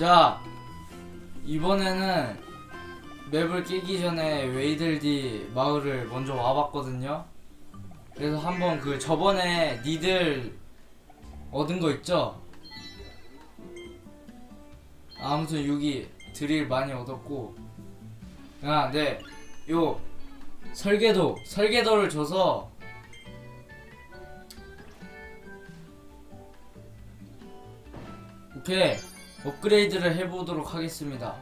자 이번에는 맵을 깨기 전에 웨이들디 마을을 먼저 와봤거든요. 그래서 한번 그 저번에 니들 얻은 거 있죠? 아무튼 여기 드릴 많이 얻었고 아, 네. 요 설계도, 설계도를 줘서 오케이. 업그레이드를 해보도록 하겠습니다.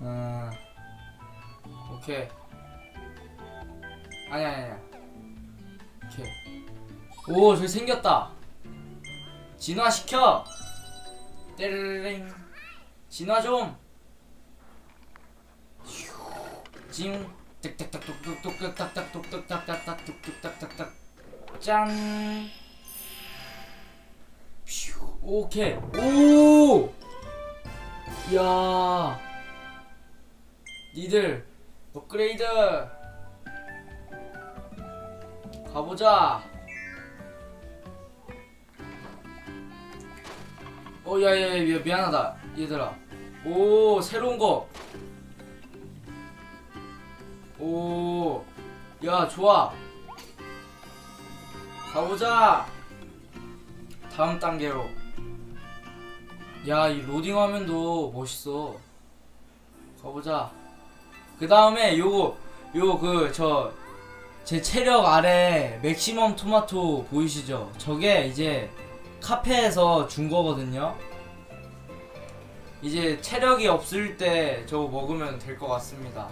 음, 오케이. 아니야, 아니야. 오케이. 오, 저기 생겼다. 진화시켜! 떼르릉. 진화 좀! 징. 뚝딱딱뚝뚝뚝딱딱딱뚝뚝딱딱딱뚝뚝딱딱딱. 짠! 퓨. 오케이. 오! 야. 니들 업그레이드 가보자. 어, 야, 야, 야, 미안하다, 얘들아. 오, 새로운 거. 오, 야, 좋아. 가보자. 다음 단계로. 야, 이 로딩 화면도 멋있어. 가보자. 그 다음에 요거, 요 그, 저, 제 체력 아래 맥시멈 토마토 보이시죠? 저게 이제 카페에서 준 거거든요. 이제 체력이 없을 때 저거 먹으면 될 것 같습니다.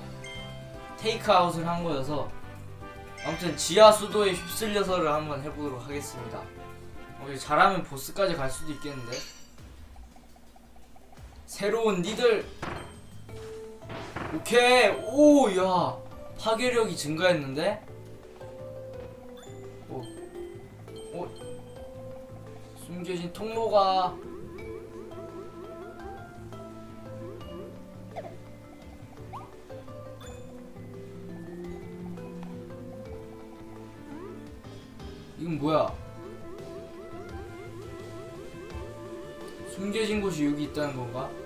테이크아웃을 한 거여서 아무튼 지하 수도에 휩쓸려서를 한번 해보도록 하겠습니다. 어, 잘하면 보스까지 갈 수도 있겠는데. 새로운 니들. 오케이. 오, 야. 파괴력이 증가했는데? 오. 오. 숨겨진 통로가. 이건 뭐야? 숨겨진 곳이 여기 있다는 건가?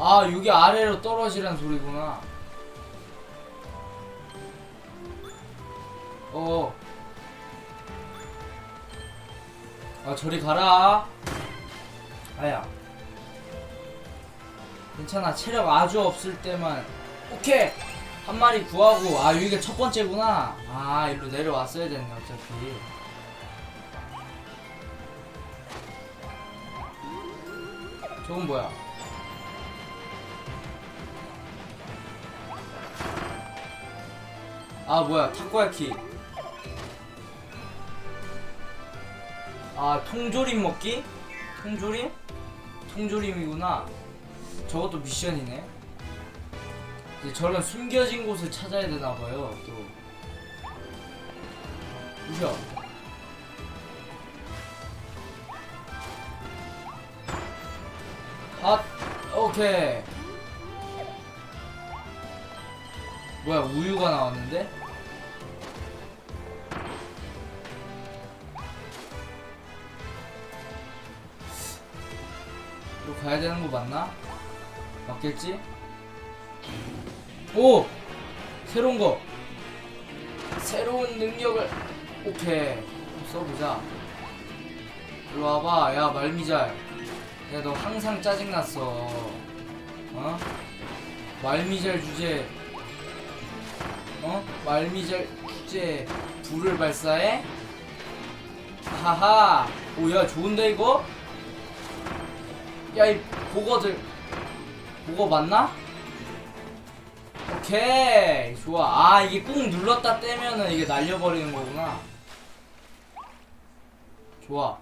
아, 여기 아래로 떨어지란 소리구나. 어. 아, 저리 가라. 아야. 괜찮아. 체력 아주 없을 때만. 오케이! 한 마리 구하고. 아, 여기가 첫 번째구나. 아, 일로 내려왔어야 됐네, 어차피. 저건 뭐야? 아 뭐야. 타코야키. 아 통조림 먹기? 통조림? 통조림이구나. 저것도 미션이네. 이제 저런 숨겨진 곳을 찾아야 되나봐요 또. 부셔. 핫! 오케이. 뭐야 우유가 나왔는데? 가야 되는 거 맞나? 맞겠지? 오! 새로운 거! 새로운 능력을 오케이 써보자 일로 와봐 야 말미잘 야 너 항상 짜증났어 어? 말미잘 주제 어? 말미잘 주제 불을 발사해? 하하 오야 좋은데 이거? 야이 보거들 보거 맞나? 오케이 좋아. 아 이게 꾹 눌렀다 떼면은 이게 날려버리는 거구나. 좋아.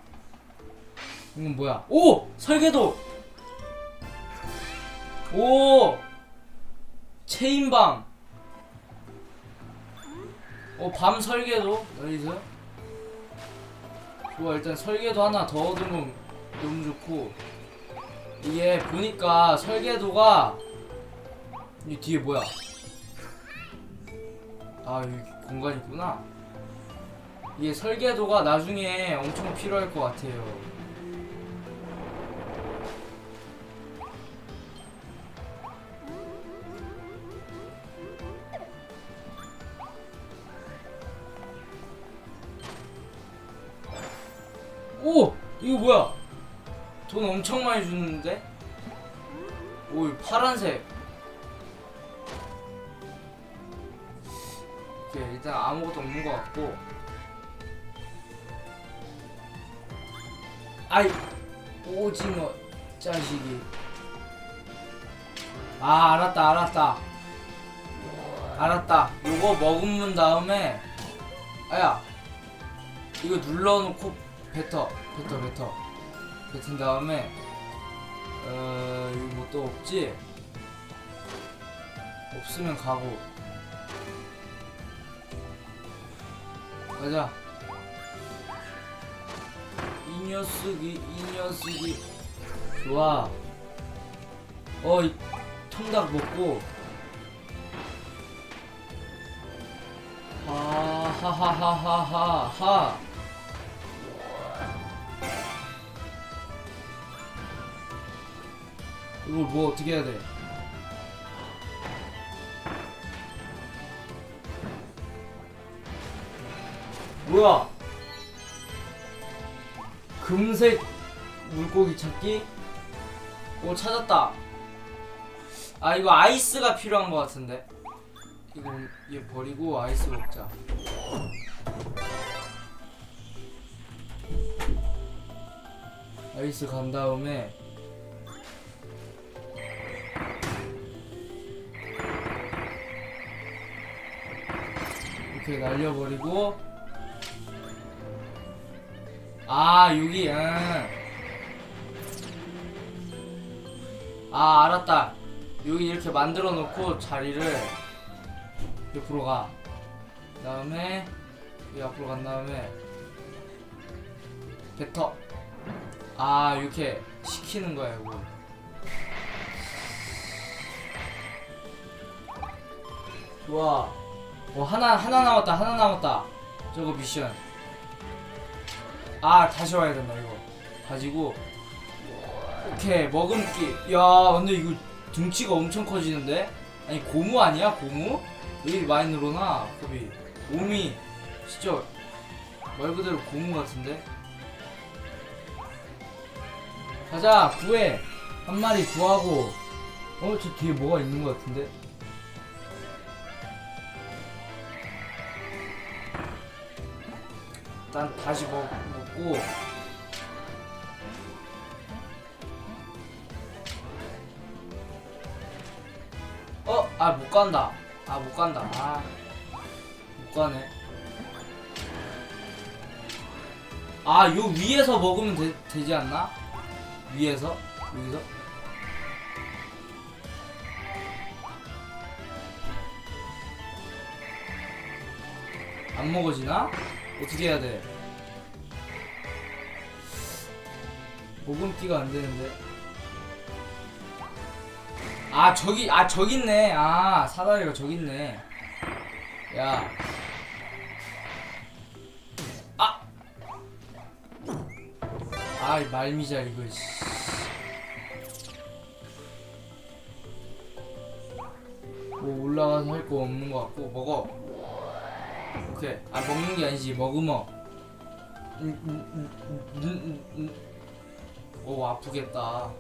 이건 뭐야? 오! 설계도! 오! 체인방 어, 밤 설계도? 나이스 좋아 일단 설계도 하나 더건 너무 좋고 이게 보니까 설계도가 이 뒤에 뭐야 아 여기 공간 있구나 이게 설계도가 나중에 엄청 필요할 것 같아요 오! 이거 뭐야? 돈 엄청 많이 주는데? 오, 파란색. 오케이, 일단 아무것도 없는 것 같고. 아이, 오징어 자식이. 아, 알았다, 알았다. 알았다. 요거 먹은 다음에, 아야, 이거 눌러놓고 뱉어, 뱉어, 뱉어. 뱉은 다음에, 어, 이거 뭐또 없지? 없으면 가고. 가자. 이 녀석이, 이 녀석이. 좋아. 어, 이 통닭 먹고. 하하하하하하. 이걸 뭐 어떻게 해야 돼? 뭐야? 금색 물고기 찾기? 오 찾았다. 아 이거 아이스가 필요한 것 같은데. 이거 얘 버리고 아이스 먹자. 아이스 간 다음에 이렇게 날려버리고. 아 여기 응. 아 알았다. 여기 이렇게 만들어 놓고 자리를 옆으로 가. 다음에 여기 앞으로 간 다음에 뱉어. 아 이렇게 시키는 거야 이거. 좋아 어 하나 하나 남았다 하나 남았다. 저거 미션. 아 다시 와야 된다 이거. 가지고. 오케이 머금기. 야 근데 이거 등치가 엄청 커지는데? 아니 고무 아니야 고무? 왜 이렇게 많이 늘어나 급이 몸이 진짜 말 그대로 고무 같은데? 가자 구해. 한 마리 구하고. 어 저 뒤에 뭐가 있는 것 같은데 일단 다시 먹, 먹고 어? 아 못 간다 아 못 간다 아 못 가네 아 요 위에서 먹으면 되, 되지 않나? 위에서? 여기서? 안 먹어지나? 어떻게 해야 돼? 먹음기가 안 되는데. 아 저기 아 저기 있네. 아 사다리가 저기 있네. 야. 아. 아이 말미잘 이거. 씨. 뭐 올라가서 할 거 없는 거 같고 먹어. 오케이. 아 먹는 게 아니지 먹으머. 음, 음, 음, 음, 음, 음. 오 아프겠다.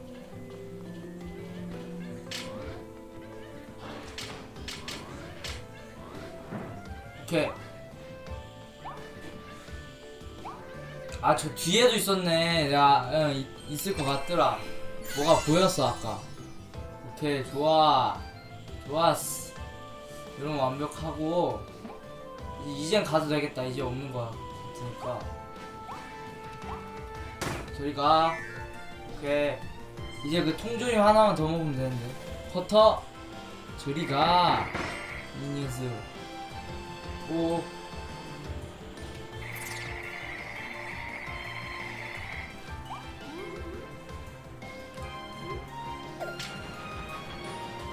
오케이. 아 저 뒤에도 있었네. 야, 응, 이- 있을 것 같더라. 뭐가 보였어 아까. 오케이 좋아, 좋았어. 이러면 완벽하고 이- 이젠 가도 되겠다. 이제 없는 거야. 같으니까. 저리 가. 오케이. 이제 그 통조림 하나만 더 먹으면 되는데. 커터. 저리 가. 이 녀석. 오.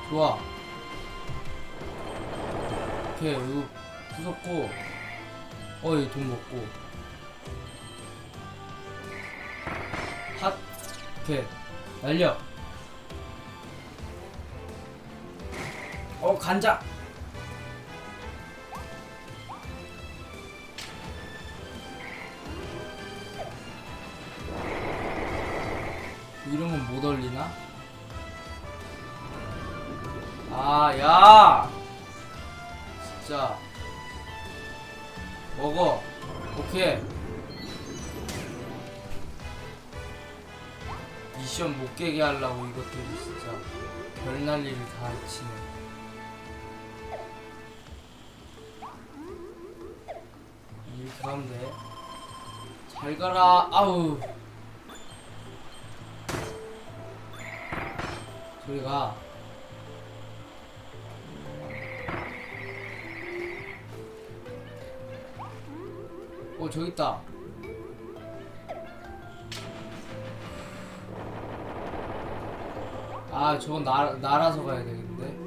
좋아. 오케이, 이거 부쉈고 어이 돈 먹고 핫 오케이 날려 어 간장 이름은 못 얼리나? 아, 야! 진짜. 먹어. 오케이. 미션 못 깨게 하려고 이것들이 진짜 별난리를 다 치네. 이렇게 가면 돼. 잘 가라. 아우. 저리가. 어 저기 있다. 아 저건 날 날아서 가야 되겠는데.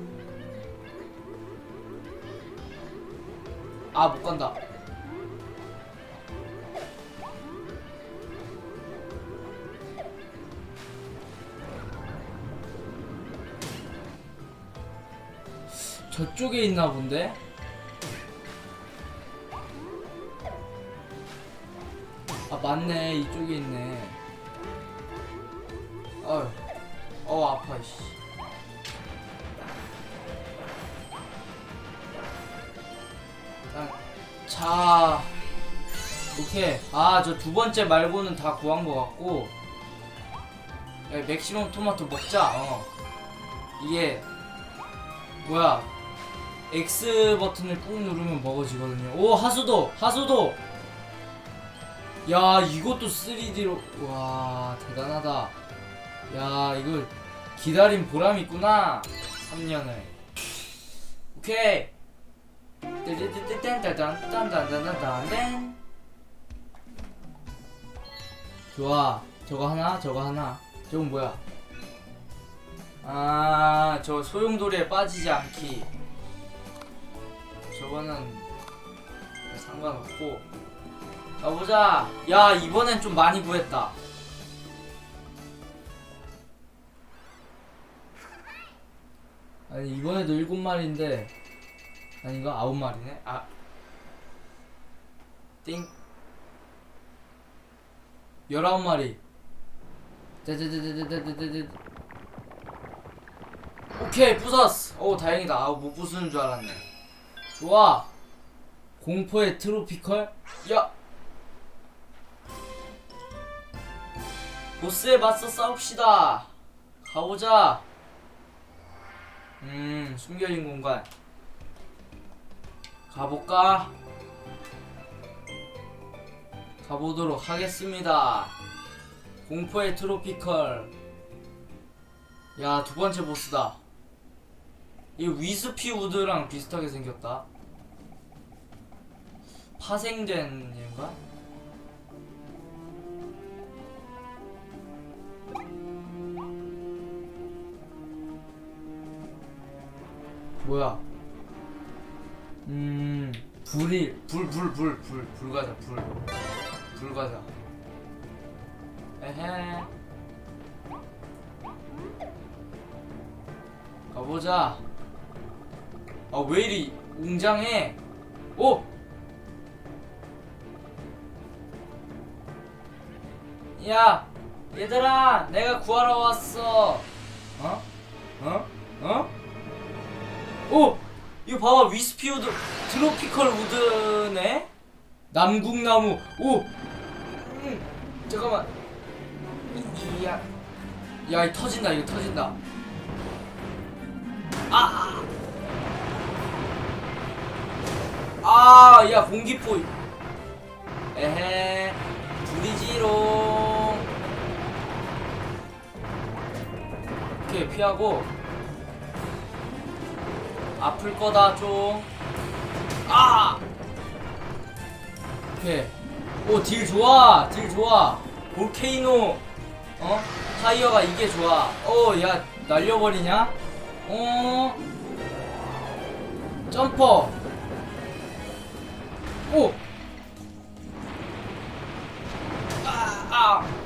아 못 간다. 저쪽에 있나 본데? 맞네 이쪽에 있네. 어휴 어 아파 씨. 일단 자 오케이. 아 저 두 번째 말고는 다 구한 것 같고. 야, 맥시멈 토마토 먹자 어. 이게 뭐야? X 버튼을 꾹 누르면 먹어지거든요. 오 하수도 하수도 야 이것도 3D로. 와 대단하다. 야 이거 기다린 보람 있구나. 3년을. 오케이. 딴딴딴딴딴딴딴딴 좋아 저거 하나 저거 하나 저건 뭐야 아 저 소용돌이에 빠지지 않기 저거는 상관없고 가보자 야 이번엔 좀 많이 구했다 아니 이번에도 일곱 마리인데 아닌가 아홉 마리네 아 띵. 열아홉 마리. 짜자자자자자자자. 오케이, 부쉈어. 오, 다행이다. 아, 못 부수는 줄 알았네. 좋아. 공포의 트로피컬? 야! 보스에 맞서 싸웁시다. 가보자. 음, 숨겨진 공간. 가볼까? 가보도록 하겠습니다. 공포의 트로피컬. 야, 두 번째 보스다. 이 위스피 우드랑 비슷하게 생겼다. 파생된 얘인가? 뭐야? 음, 불이 불 불 불 불 불 가자 불. 불 가자. 에헤. 가보자. 아, 왜 이리 웅장해? 오! 야, 얘들아, 내가 구하러 왔어. 어? 어? 어? 오! 이거 봐봐 위스피 우드 트로피컬 우드네 남국나무 오! 음, 잠깐만 이- 이야 야 이거 터진다 이거 터진다 아! 아! 야 공기포 에헤 불이지롱 오케이 피하고 아플 거다 좀. 아! 오케이. 오, 딜 좋아. 딜 좋아. 볼케이노. 어? 타이어가 이게 좋아. 어, 야, 날려버리냐? 어? 점퍼. 오! 아! 아!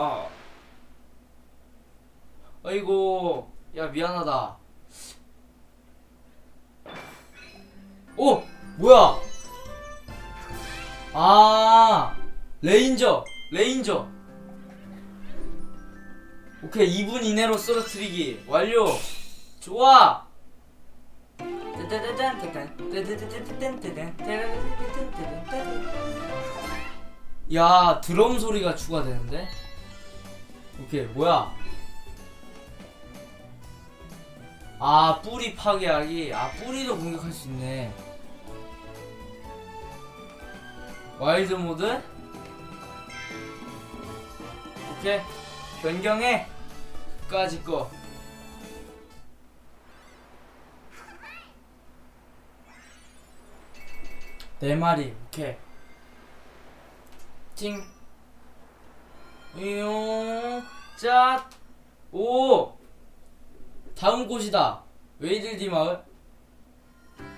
아. 아이고. 야 미안하다. 오, 뭐야? 아, 레인저, 레인저. 오케이 2분 이내로 쓰러뜨리기 완료 좋아 야 드럼 소리가 추가되는데 오케이 뭐야? 아 뿌리 파괴하기. 아 뿌리도 공격할 수 있네. 와일드 모드? 오케이. 변경해. 까지 거. 네 마리. 오케이. 찡. 이용 짭. 오. 다음 곳이다. 웨이들디 마을.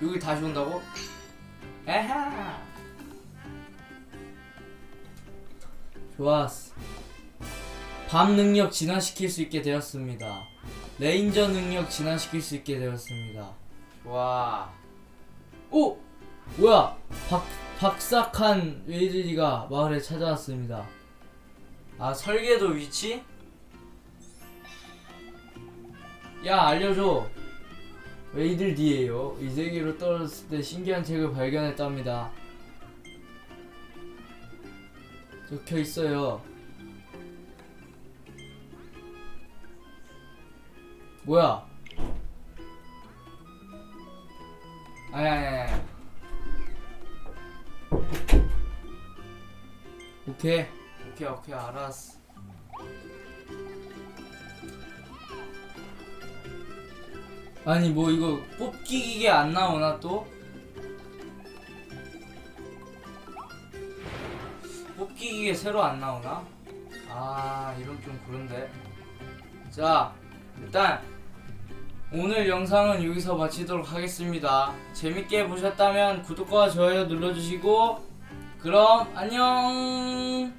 여기 다시 온다고? 에하. 좋았어. 밤 능력 진화시킬 수 있게 되었습니다. 레인저 능력 진화시킬 수 있게 되었습니다. 와. 오! 뭐야? 박, 박삭한 웨이들리가 마을에 찾아왔습니다. 아, 설계도 위치? 야, 알려줘. 웨이들디에요. 이 세계로 떨어졌을 때 신기한 책을 발견했답니다. 적혀 있어요. 뭐야? 아니. 오케이 오케이 오케이 알았어. 아니 뭐 이거 뽑기 기계 안 나오나 또? 뽑기 기계 새로 안 나오나? 아 이런 좀 그런데. 자 일단 오늘 영상은 여기서 마치도록 하겠습니다. 재밌게 보셨다면 구독과 좋아요 눌러주시고 그럼 안녕